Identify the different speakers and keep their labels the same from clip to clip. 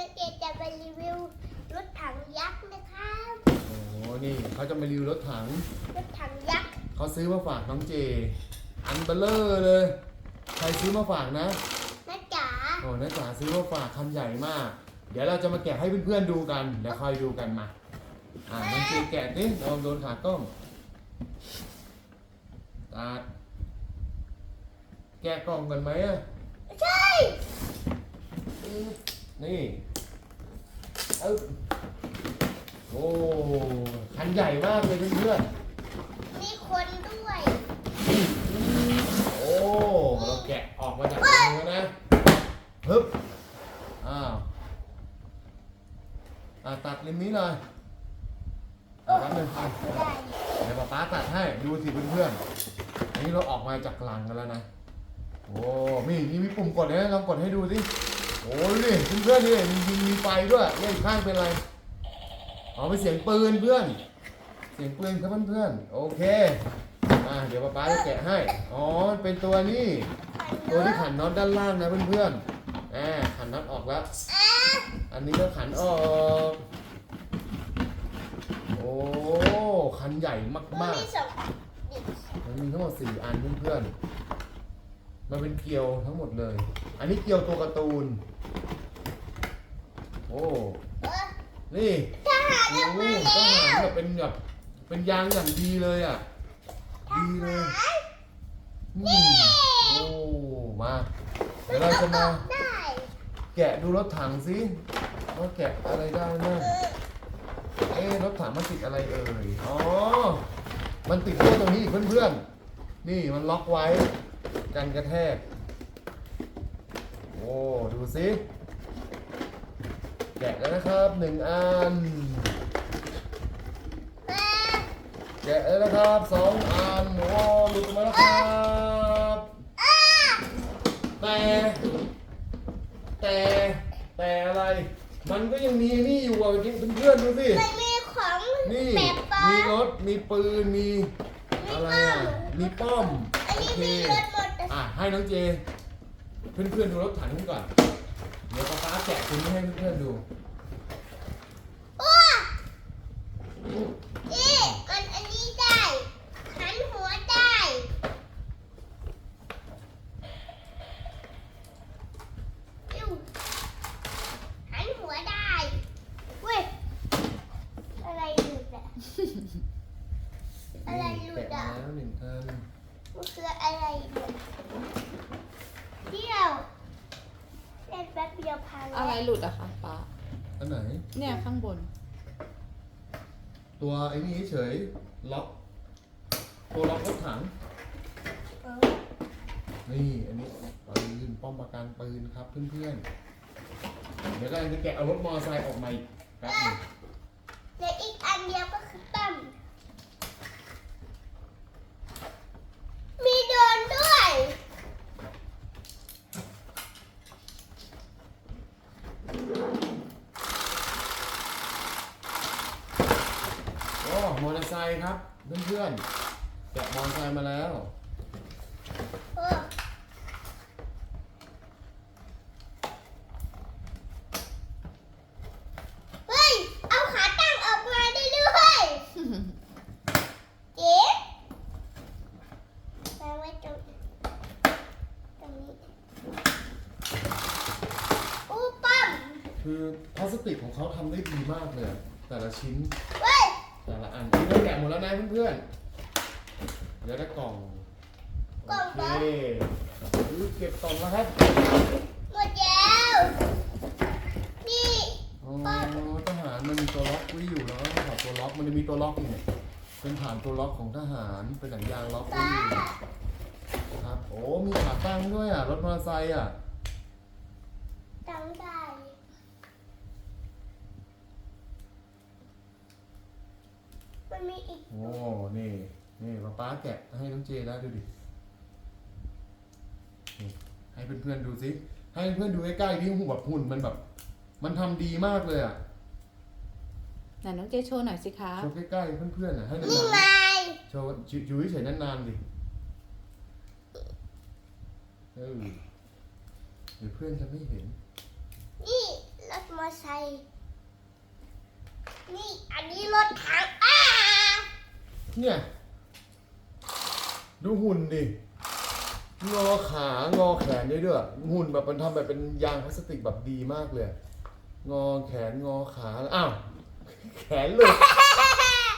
Speaker 1: นักเรียนจะไปรีวิวรถถังยักษ์นะครับ
Speaker 2: โอ้โหนี่เขาจะมารีวิวรถถัง
Speaker 1: รถถังยักษ์
Speaker 2: เขาซื้อมาฝากน้องเจ อันเบลเลอร์เลย ใครซื้อมาฝากนะ
Speaker 1: นะจ๋า
Speaker 2: โอ้น้าจ๋าซื้อมาฝากคันใหญ่มาก เดี๋ยวเราจะมาแกะให้เพื่อนๆดูกันเดี๋ยวคอยดูกันมา อ่าน้องเจแกะดิลองโดนขากล้องตัดแกะกล่องกันไหมอะ
Speaker 1: ใช่
Speaker 2: นี่เอ้าโอ้คันใหญ่มากเลยเพื่อน
Speaker 1: มีคนด้วย
Speaker 2: ๆโอ้เราแกะออกมาจากมือแล้วนะฮึบอ้าวอะตัดริมนี้เลยเอาแป๊บนึงอะ
Speaker 1: ไม่ได้
Speaker 2: เดี๋ยวป๊าป๊าตัดให้ดูสิเพื่อนๆอันนี้เราออกมาจากกลังกันแล้วนะโอ้มีนี่มีปุ่มกดนะลองกดให้ดูสิ โอ้ยนี่เพื่อนๆนี่มียิงมีไฟด้วยเนี่ยอีกข้างเป็นอะไรอ๋อเป็นเสียงปืนเพื่อน เสียงปืนครับเพื่อนๆโอเคอ่าเดี๋ยวป๊าป๊าจะแกะให้อ๋อมันเป็นตัวนี้ตัวที่ขันน็อตด้านล่างนะเพื่อนๆอ่าขันน็อตออกแล้ว
Speaker 1: อะ
Speaker 2: อันนี้ก็ขันออกโอ้คันใหญ่
Speaker 1: มัน
Speaker 2: มาก
Speaker 1: มีสองดิ
Speaker 2: ๆมันมีทั้งหมดสี่อันเพื่อนๆ มันเป็นเกลียวทั้งหมดเลย อันนี้เกลียวตัวการ์ตูน โอ้ นี่
Speaker 1: ทหารออกมาแล้
Speaker 2: หาร
Speaker 1: ว
Speaker 2: แบบเป็นแบบเป็นยางอย่างดีเลยอะ ดีเลยอืมโอ้ มา เดี๋ยวเราจะมา
Speaker 1: ได้
Speaker 2: แกะดูรถถังสิว่าแกะอะไรได้บ้าง
Speaker 1: เอ๊ะ
Speaker 2: รถถังมันติดอะไรเอ่ย อ๋อ มันติดแค่ตรงนี้อีกเพื่อนๆ นี่มันล็อกไว้ กันกระแทก โอ้ ดูสิแกะแล้วนะครับหนึ่งอัน
Speaker 1: แม่
Speaker 2: แกะแล้วนะครับสองอัน โอ้หลุดออกมาแล้วครับ
Speaker 1: อ้า
Speaker 2: แต่แต่แต่อะไร มันก็ยังมีนี่อยู่อะจริงเพื่อนๆดูสิ
Speaker 1: มันมีของ
Speaker 2: นี่
Speaker 1: แบบปลา
Speaker 2: มีรถมีปืนมีอะไรอะมีป้อม
Speaker 1: อัน
Speaker 2: โอ
Speaker 1: นี้
Speaker 2: เค
Speaker 1: มีรถ
Speaker 2: ให้น้องเจ เพื่อนๆดูรถถังก่อน เดี๋ยวป้าป้าแกะคุณให้เพื่อนๆดู
Speaker 1: ว้านี่มันอันนี้ได้หันหัวได้อิ๊วหันหัวได้เว้ยอะไรหลุดอะ อะไรหลุด
Speaker 2: แกะ
Speaker 1: อะ
Speaker 2: มาแล้วหนึ่งอัน
Speaker 1: มันคืออะไรเนี่ยเดียวเล่นแป๊บเดียวพังแล้ว
Speaker 3: อะไรหลุดอะคะป้า
Speaker 2: อันไหน
Speaker 3: เนี่ยข้างบน
Speaker 2: ตัวไอ้นี่เฉยล็อกตัวล็อกรถถัง
Speaker 1: เออ
Speaker 2: นี่อันนี้ปืนป้อมปราการปืนครับเพื่อนๆเดี๋ยวกำลังจะแกะเอารถมอเตอร์ไซค์ออกมาอีกแป๊บหนึง
Speaker 1: เหลืออีกอันเดียวก็คือตั้มมีโดรนด้วย
Speaker 2: โอ้มอเตอร์ไซ ค์ครับเพื่อนๆแกะมอเตอร์ไซค์มาแล้ว
Speaker 1: เออเฮ้ย เอาขาตั้งออกมาได้ด้วยเจ๊วางไว้ตรงตรงนี้อู้ปั๊ม
Speaker 2: คือพลาสติกของเขาทำได้ดีมากเลยอะแต่ละชิ้น
Speaker 1: เฮ้ย
Speaker 2: แต่ละอันนี่เราแกะหมดแล้วนะเพื่อนๆเดี๋ยวได้กล่อง
Speaker 1: กล่อง
Speaker 2: โอ
Speaker 1: ปั๊
Speaker 2: เค
Speaker 1: ม
Speaker 2: อุ๊ยเก็บกล่องแล้วครับ
Speaker 1: หมดแล้วนี่
Speaker 2: อ๋อทหารมันมีตัวล็อกไว้อยู่แล้วถอดตัวล็อกมันจะมีตัวล็อกอยู่เนี่ยเป็นฐานตัวล็อกของทหารเป็นหนังยางล็อกไว้
Speaker 1: ป้า
Speaker 2: อยู่ครับโอ้มีขาตั้งด้วยอะรถมอเตอร์ไซค์อะ
Speaker 1: ตั้งได้ มันมีอีก
Speaker 2: โอ้ นี่ นี่ป๊าป๊าแกะให้น้องเจแล้วดูดินี่ให้เพื่อนๆดูสิ ให้เพื่อนๆดูใกล้ๆนี่หุ่นแบบหุ่นมันแบบ มันทำดีมากเลยอะ
Speaker 3: ไหนน้องเจโชว์หน่อยสิคะ
Speaker 2: โชว์ใกล้ๆเพื่อนๆอะให้นา
Speaker 1: นี่
Speaker 2: น
Speaker 1: ไง
Speaker 2: ๆโชว์อยู่เฉยๆนานๆดิเออเดี๋ยวเพื่อนจะไม่เห็น
Speaker 1: นี่รถมอเตอร์นี่อันนี้รถถังอ้า
Speaker 2: เนี่ย ดูหุ่นดิ งอขางอแขนได้ด้วย หุ่นแบบมันทำแบบเป็นยางพลาสติกแบบดีมากเลย งอแขนงอขา อ้าว แขนหลุด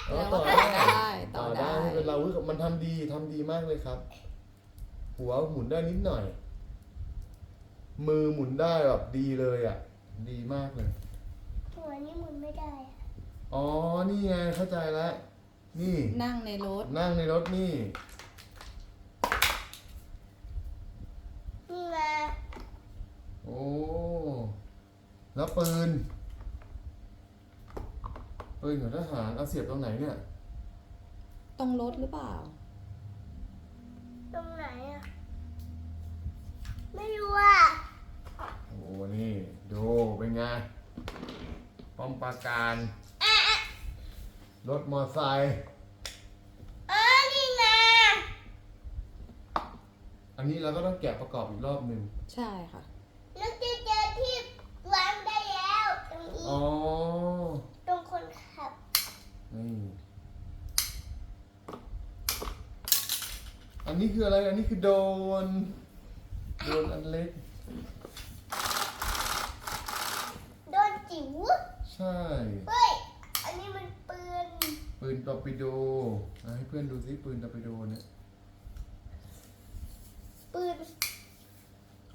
Speaker 2: เออต่อได้
Speaker 3: ได้ต่
Speaker 2: ต่
Speaker 3: อ
Speaker 2: อ
Speaker 3: ได้
Speaker 2: ได้ไม่เป็นไรเว้ยมันทำดีทำดีมากเลยครับ หัวหมุนได้นิดหน่อย มือหมุนได้แบบดีเลยอะ ดีมากเลย
Speaker 1: หัวนี่หมุนไม่ได้อะ
Speaker 2: อ๋อ นี่ไงเข้าใจแล้ว นี่
Speaker 3: นั่งในรถ
Speaker 2: นั่งในรถนี่
Speaker 1: นี่ไง
Speaker 2: โอ้ แล้วปืน ปืนของทหารเอาเสียบตรงไหนเนี่ย
Speaker 3: ตรงรถหรือเปล่า
Speaker 1: ตรงไหนอะ ไม่รู้อะ
Speaker 2: โอ้ นี่ ดู เป็นไง ป้อมปราการ
Speaker 1: อะอะ
Speaker 2: รถมอไซค์
Speaker 1: เออนี่ไง
Speaker 2: อันนี้เราก็ต้องแกะประกอบอีกรอบหนึ่ง
Speaker 3: ใช่ค่ะ
Speaker 1: นึกจะเจอที่วางได้แล้วตรงนี้
Speaker 2: อ๋อ
Speaker 1: ตรงคนขับ
Speaker 2: นี่ อันนี้คืออะไร อันนี้คือโดน โดนอันเล็ก
Speaker 1: โดนจิ๋ว
Speaker 2: ใช่
Speaker 1: เฮ้ยอันนี้มันปืน
Speaker 2: ปืนตอร์ปิโดอะให้เพื่อนดูซิปืนตอร์ปิโดเนี่ย
Speaker 1: ปืน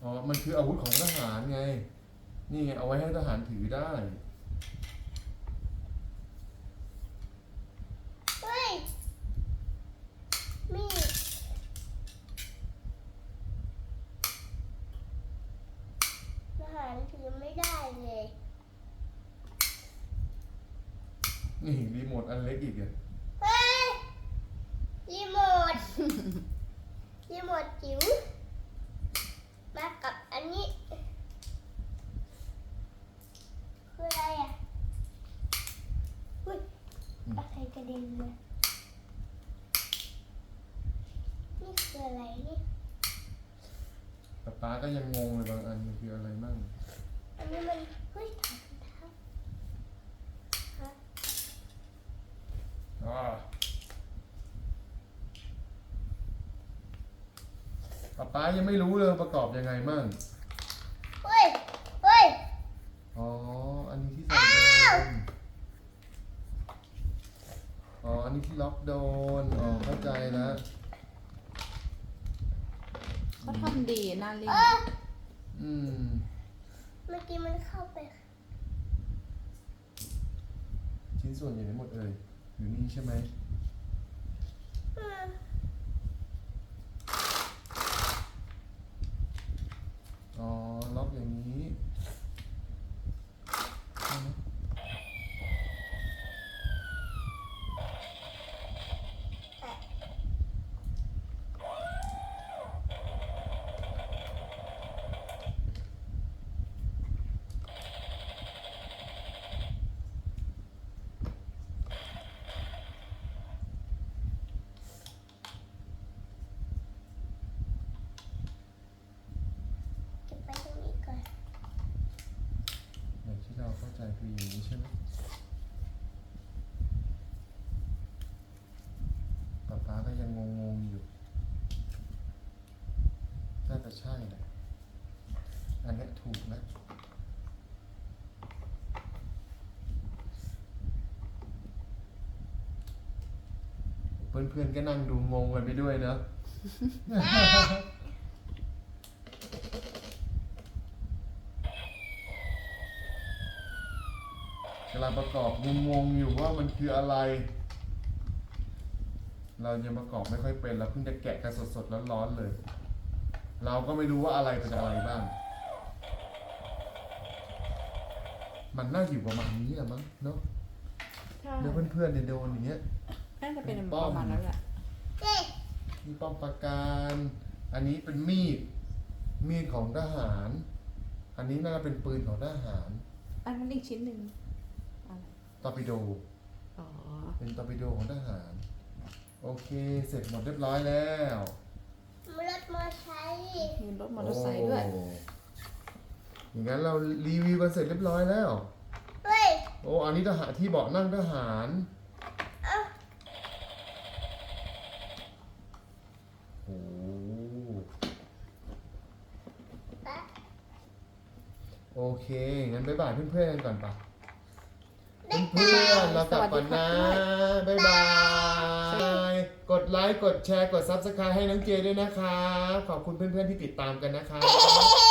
Speaker 2: อ๋อมันคืออาวุธของทหารไง นี่ไงเอาไว้ให้ทหารถือได้
Speaker 1: เฮ้ย มีดทหารถือไม่ได้เลย
Speaker 2: นี่รีโมทอันเล็กอีกอะ
Speaker 1: เฮ้ยรีโมทรีโมทจิ๋วมากับอันนี้ คืออะไรอะอุ้ยอะไรกระเด็นมานี่คืออะไรนี่
Speaker 2: แต่ป้าก็ยังงงเลยบางอันมันคืออะไรมั่ง
Speaker 1: อันนี้มัน เฮ้ยถอดรองเท้าฮะ
Speaker 2: อ๋อ ป้าป้ายังไม่รู้เลยประกอบยังไงมั่ง
Speaker 1: เฮ้ยเฮ้ย
Speaker 2: อ๋อ อันนี้ที่ใส่โดนอ๋อ อันนี้ที่ล็อกโดน อ๋อ เข้าใจแล้ว
Speaker 3: เขาทำดีน่าเล่น
Speaker 1: เออ
Speaker 2: อืม
Speaker 1: เมื่อกี้มันเข้าไป
Speaker 2: ชิ้นส่วนอยู่ไหนหมดเอ่ยอยู่นี่ใช่ไหม
Speaker 1: อืม
Speaker 2: อ๋อ ล็อกอย่างนี้ใช่ไหม
Speaker 1: เก็บไปตรงนี้ก่อน
Speaker 2: อย่างที่เราเข้าใจคืออย่างนี้ใช่ไหมป๊าป๊าก็ยังงงๆอยู่ น่า จะใช่แหละอันนี้ถูกนะเพื่อนๆก็นั่งดูงงกันไปด้วยเนอะกำลังประกอบงงๆอยู่ว่ามันคืออะไร เรายังประกอบไม่ค่อยเป็นเราเพิ่งจะแกะกันสดๆร้อนๆเลย เราก็ไม่รู้ว่าอะไรเป็นอะไรบ้าง มันน่าอยู่ประมาณนี้แหละมั้งเนาะ
Speaker 3: ใช่
Speaker 2: เดี๋ยวเพื่อนๆเนี่ยโดนอย่างเงี้ย
Speaker 3: น่าจะเป็น
Speaker 2: ป้
Speaker 3: ป
Speaker 2: อม
Speaker 3: ระมาณนั้นแหละ
Speaker 1: เฮ้ย
Speaker 2: นี่ป้อมปราการ อันนี้เป็นมีด มีดของทหาร อันนี้น่าจะเป็นปืนของทหาร
Speaker 3: อันนั้นอีกชิ้นหนึ่งอะไร
Speaker 2: ตอร์ปิโด
Speaker 3: อ๋อ
Speaker 2: เป็นตอร์ปิโดของทหาร โอเค เสร็จหมดเรียบร้อยแล้ว
Speaker 1: รถมอไซค์
Speaker 3: มีรถม อเตอร์ไซค์ด้วย
Speaker 2: โอ้อย่างนั้นเรารีวิวกันเสร็จเรียบร้อยแล้วโอ้อันนี้ทหารที่เบาะนั่งทหาร
Speaker 1: เอ้า
Speaker 2: โอ้
Speaker 1: ปะ
Speaker 2: โอเคงั้นบ๊ายบายเพื่อนๆกันก่อนปะเพื่อนๆเรากลับก่อนนะบ๊ายบายกดไลค์กดแชร์กด Subscribe ให้น้องเจด้วยนะครับขอบคุณเพื่อนๆที่ติดตามกันนะครับ